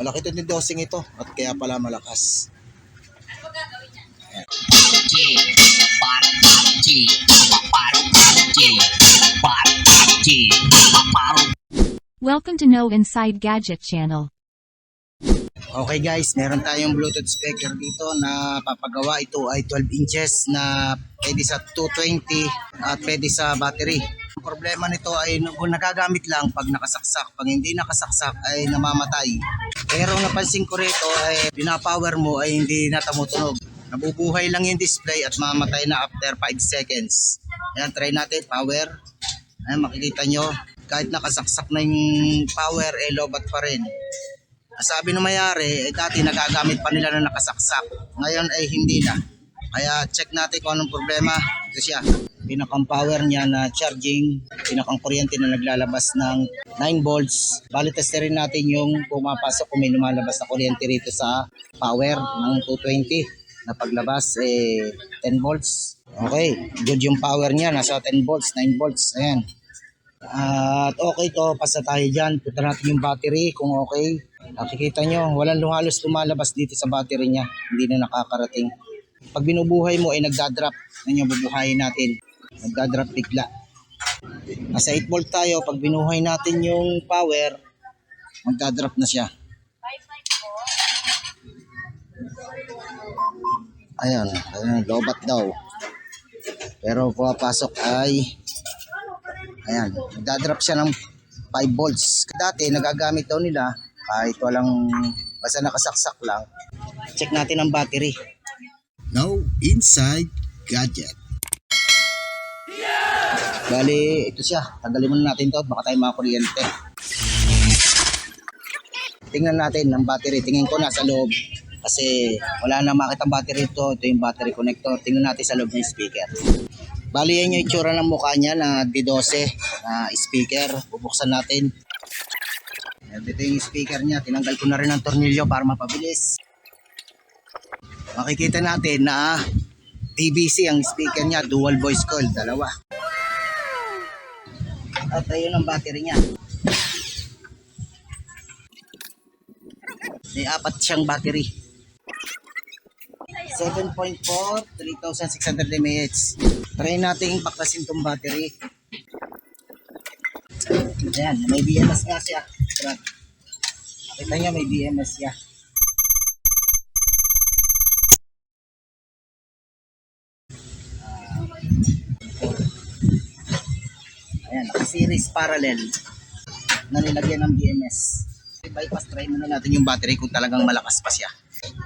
Malaki ni dosing ito at kaya pala malakas. Parang Welcome to No Inside Gadget Channel. Okay guys, meron tayong Bluetooth speaker dito na papagawa. Ito ay 12 inches na pwede sa 220 at pwede sa battery. Problema nito ay kung nagagamit lang pag nakasaksak. Pag hindi nakasaksak ay namamatay. Pero napansin ko rito ay pinapower mo ay hindi na tumutunog. Nabubuhay lang yung display at mamatay na after 5 seconds. Ayan, try natin, power. Ayan, makikita nyo, kahit nakasaksak na yung power, eh lobat pa rin. Sabi ng mayari, eh dati nagagamit pa nila na nakasaksak. Ngayon ay hindi na. Kaya check natin kung anong problema. Ito siya. Pinakang power niya na charging, pinakang kuryente na naglalabas ng 9 volts. Bali testerin natin yung pumapasok kung may lumalabas na kuryente rito sa power ng 220 na paglabas eh 10 volts. Okay, good yung power niya, nasa 10 volts, 9 volts. Ayan. At okay to, pasa tayo dyan. Punta natin yung battery kung okay. Nakikita nyo, walang halos lumalabas dito sa battery niya. Hindi na nakakarating. Pag binubuhay mo ay nagdadrop. Yan yung bubuhayin natin. Nagdadrop bigla. Nasa 8 volt tayo. Pag binuhay natin yung power, magdadrop na siya. Ayan, ayan, lobat daw. Pero pumapasok ay Ayan, nagdadrop siya ng 5 volts. Dati, nagagamit daw nila kahit walang, basta nakasaksak lang. Check natin ang battery. Now, inside gadget. Bali, ito siya. Tanggalin muna natin to baka tayo mga kuryente. Tingnan natin ang battery. Tingin ko nasa loob. Kasi wala na makita ang battery ito. Ito yung battery connector. Tingnan natin sa loob ng speaker. Bali yan yung itsura ng mukha niya na D12 na speaker. Bubuksan natin. Ito yung speaker niya. Tinanggal ko na rin ang tornilyo para mapabilis. Makikita natin na TBC ang speaker niya. Dual voice coil. Dalawa. At ayun ang battery niya. May apat siyang battery. 7.4, 3,600 mAh. Try natin baklasin tong battery. Ayan, may BMS nga siya. Tara. Kita niya may BMS siya. Naka-series parallel na nilagyan ng BMS. Bypass try muna natin yung battery kung talagang malakas pa siya.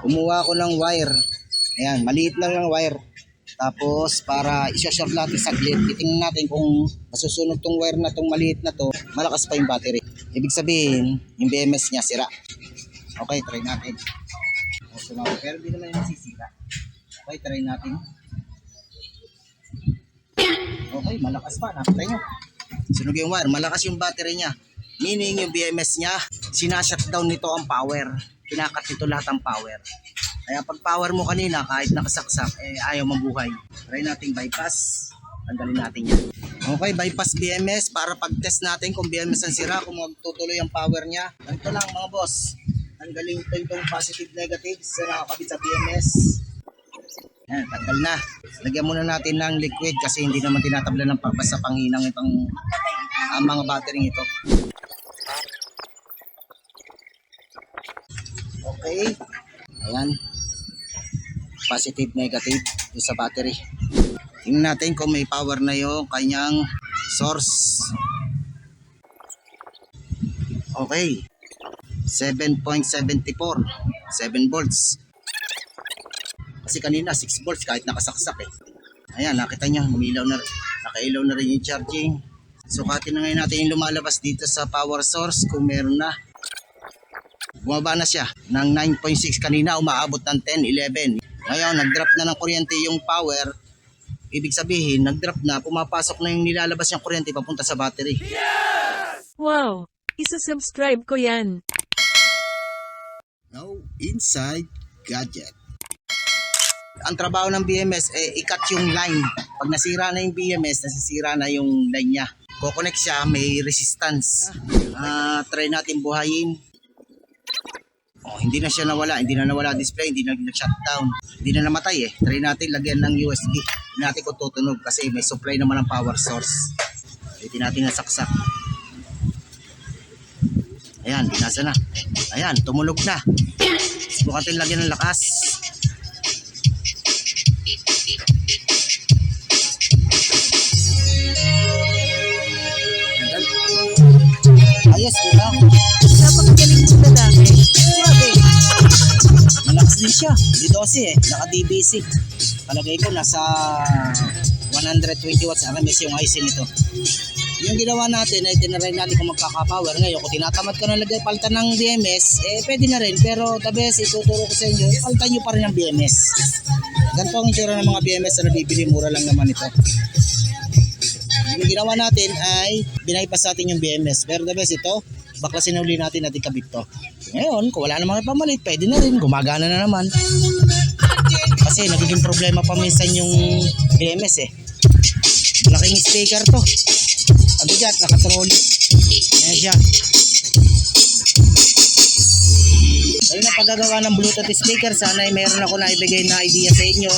Kumuha ako ng wire. Ayan, maliit lang ng wire. Tapos para isa-short natin saglit, titingnan natin kung masusunog tong wire na tong maliit na to, malakas pa yung battery. Ibig sabihin, yung BMS niya sira. Okay, try natin. O, sumama. Pero hindi naman yung masisira. Okay, try natin. Okay, malakas pa. Nakita nyo. Sunog yung wire. Malakas yung battery niya. Meaning yung BMS niya, sinashutdown nito ang power. Kinakat nito lahat ang power. Kaya pag power mo kanina, kahit nakasaksak, eh ayaw mabuhay. Try nating bypass. Tanggalin natin yan. Okay, bypass BMS para pag-test natin kung BMS ang sira, kung magtutuloy ang power niya. Ganito lang mga boss. Tanggalin ito itong positive negative sa nakakabit sa BMS. Yan, tanggal na. Lagyan muna natin ng liquid kasi hindi naman tinatabla ng pagbas sa panginang itong ang mga battery ito. Okay. Ayan. Positive, negative yung sa battery. Tingnan natin kung may power na yung kanyang source. Okay. 7.74. 7 volts. Kasi kanina 6 volts kahit nakasaksak eh. Ayan, nakita nyo, umilaw na, nakailaw na rin yung charging. Sukatin na ngayon natin yung lumalabas dito sa power source kung meron na. Bumaba na siya ng 9.6 kanina, umaabot ng 10, 11. Ngayon, nag-drop na ng kuryente yung power. Ibig sabihin, nag-drop na, pumapasok na yung nilalabas yung kuryente papunta sa battery. Wow! Isa-subscribe ko yan. Now, inside gadget. Ang trabaho ng BMS, eh, ikat yung line. Pag nasira na yung BMS, nasisira na yung line niya. Kukonect siya, may resistance. Ah, try natin buhayin. Oh, hindi na siya nawala, hindi na nawala display, hindi na nag-shutdown. Hindi na namatay eh. Try natin lagyan ng USB. Hindi natin kung tutunog kasi may supply naman ng power source. Hindi natin nasaksak. Ayan, binasa na. Ayan, tumunog na. Subukan natin lagyan ng lakas. Ayos, di ba? Napakagaling mong lalaki. Grabe. Malakas din siya. Di 12 eh. Naka DBC. Palagay ko nasa 120 watts RMS yung IC nito. Yung ginawa natin ay tinaray natin kung magkaka-power. Ngayon, kung tinatamad ka na lagay palitan ng BMS, eh pwede na rin. Pero the best, ituturo ko sa inyo, palitan nyo pa rin ang BMS. Ganito ang itsura ng mga BMS na nabibili. Mura lang naman ito. Yung ginawa natin ay binaypas natin yung BMS. Pero the best ito, baklasin uli natin at ikabit to. Ngayon, kung wala namang pamalit, pwede na rin. Gumagana na naman. Kasi nagiging problema pa minsan yung BMS eh. Malaking speaker to. Ang bigat, nakatrolley. Ayan siya. Ayun na paggagawa ng Bluetooth speaker. Sana ay meron ako na ibigay na idea sa inyo.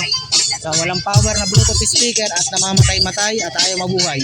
Sa walang power na Bluetooth speaker at namamatay-matay at ayaw mabuhay.